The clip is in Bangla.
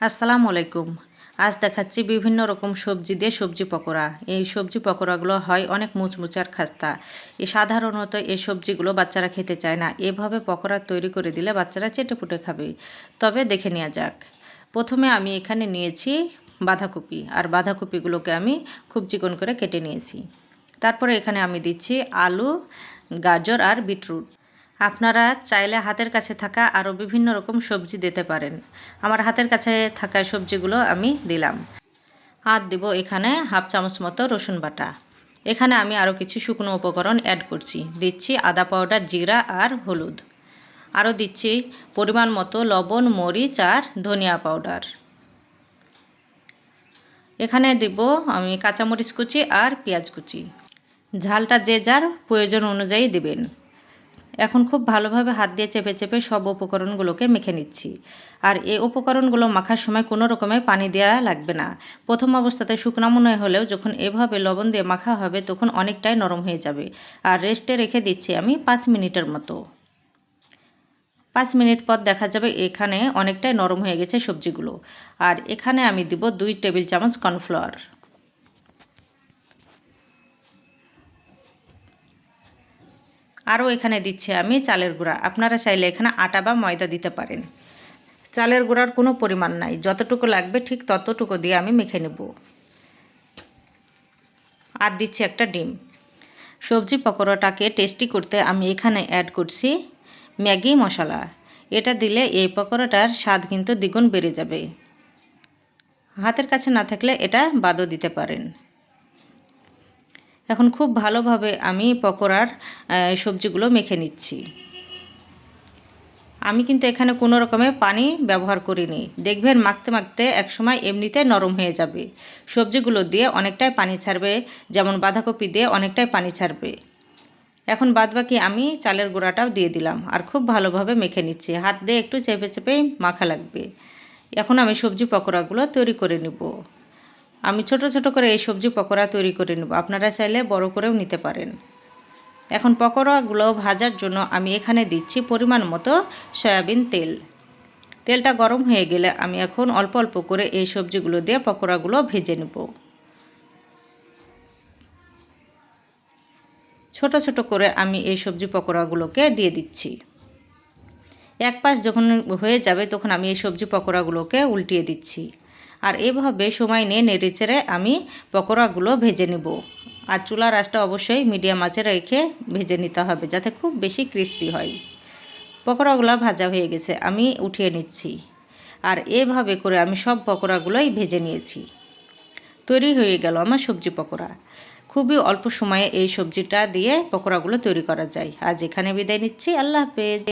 আসসালামু আলাইকুম। আজ দেখাচ্ছি বিভিন্ন রকম সবজি দিয়ে সবজি পকোড়া। এই সবজি পকোড়াগুলো হয় অনেক মুচমুচার খাস্তা। এই সাধারণত এই সবজিগুলো বাচ্চারা খেতে চায় না। এভাবে পকোড়া তৈরি করে দিলে বাচ্চারা চেটেপুটে খাবে। তবে দেখে নেওয়া যাক। প্রথমে আমি এখানে নিয়েছি বাঁধাকপি। আর বাঁধাকপিগুলোকে আমি খুব চিকন করে কেটে নিয়েছি। তারপরে এখানে আমি দিচ্ছি আলু, গাজর আর বিটরুট। আপনারা চাইলে হাতের কাছে থাকা আরও বিভিন্ন রকম সবজি দিতে পারেন। আমার হাতের কাছে থাকা সবজিগুলো আমি দিলাম। আর দিব এখানে হাফ চামচ মতো রসুন বাটা। এখানে আমি আরও কিছু শুকনো উপকরণ অ্যাড করছি। দিচ্ছি আদা পাউডার, জিরা আর হলুদ। আরও দিচ্ছি পরিমাণ মতো লবণ, মরিচ আর ধনিয়া পাউডার। এখানে দিব আমি কাঁচামরিচ কুচি আর পেঁয়াজ কুচি। ঝালটা যে যার প্রয়োজন অনুযায়ী দিবেন। এখন খুব ভালোভাবে হাত দিয়ে চেপে চেপে সব উপকরণগুলোকে মেখে নিচ্ছি। আর এই উপকরণগুলো মাখার সময় কোনো রকমের পানি দেওয়া লাগবে না। প্রথম অবস্থাতে শুকনা মনে হলেও যখন এভাবে লবণ দিয়ে মাখা হবে তখন অনেকটাই নরম হয়ে যাবে। আর রেস্টে রেখে দিচ্ছি আমি পাঁচ মিনিটের মতো। পাঁচ মিনিট পর দেখা যাবে এখানে অনেকটাই নরম হয়ে গেছে সবজিগুলো। আর এখানে আমি দিব দুই টেবিল চামচ কর্নফ্লাওয়ার। আরও এখানে দিচ্ছি আমি চালের গুঁড়া। আপনারা চাইলে এখানে আটা বা ময়দা দিতে পারেন। চালের গুঁড়ার কোনো পরিমাণ নাই। যতটুকু লাগবে ঠিক ততটুকু দিয়ে আমি মেখে নেব। আর দিচ্ছি একটা ডিম। সবজি পকোড়াটাকে টেস্টি করতে আমি এখানে অ্যাড করছি ম্যাগি মশলা। এটা দিলে এই পকোড়াটার স্বাদ কিন্তু দ্বিগুণ বেড়ে যাবে। হাতের কাছে না থাকলে এটা বাদও দিতে পারেন। এখন খুব ভালোভাবে আমি পকোড়ার সবজিগুলো মেখে নিচ্ছি। আমি কিন্তু এখানে কোনো রকমের পানি ব্যবহার করিনি। দেখবেন মাখতে মাখতে একসময় এমনিতে নরম হয়ে যাবে। সবজিগুলো দিয়ে অনেকটাই পানি ছাড়বে, যেমন বাঁধাকপি দিয়ে অনেকটাই পানি ছাড়বে। এখন বাদবাকি আমি চালের গুঁড়াটাও দিয়ে দিলাম আর খুব ভালোভাবে মেখে নিচ্ছি। হাত দিয়ে একটু চেপে চেপে মাখা লাগবে। এখন আমি সবজি পকোড়াগুলো তৈরি করে নেব। আমি ছোট ছোট করে এই সবজি পকোড়া তৈরি করে নেব। আপনারা চাইলে বড় করেও নিতে পারেন। এখন পকোড়াগুলো ভাজার জন্য আমি এখানে দিচ্ছি পরিমাণ মতো সয়াবিন তেল। তেলটা গরম হয়ে গেলে আমি এখন অল্প অল্প করে এই সবজিগুলো দিয়ে পকোড়াগুলো ভেজে নেব। ছোট ছোট করে আমি এই সবজি পকোড়াগুলোকে দিয়ে দিচ্ছি। এক পাশ যখন হয়ে যাবে তখন আমি এই সবজি পকোড়াগুলোকে উল্টিয়ে দিচ্ছি। আর এভাবে সময় নিয়ে নেড়ে চেড়ে আমি পকোড়াগুলো ভেজে নেব। আর চুলার আঁচটা অবশ্যই মিডিয়াম আঁচে রেখে ভেজে নিতে হবে যাতে খুব বেশি ক্রিস্পি হয়। পকোড়াগুলো ভাজা হয়ে গেছে, আমি উঠিয়ে নিচ্ছি। আর এভাবে করে আমি সব পকোড়াগুলোই ভেজে নিয়েছি। তৈরি হয়ে গেল আমার সবজি পকোড়া। খুবই অল্প সময়ে এই সবজিটা দিয়ে পকোড়াগুলো তৈরি করা যায়। আজ এখানে বিদায় নিচ্ছি। আল্লাহ হাফেজ।